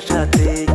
সাথে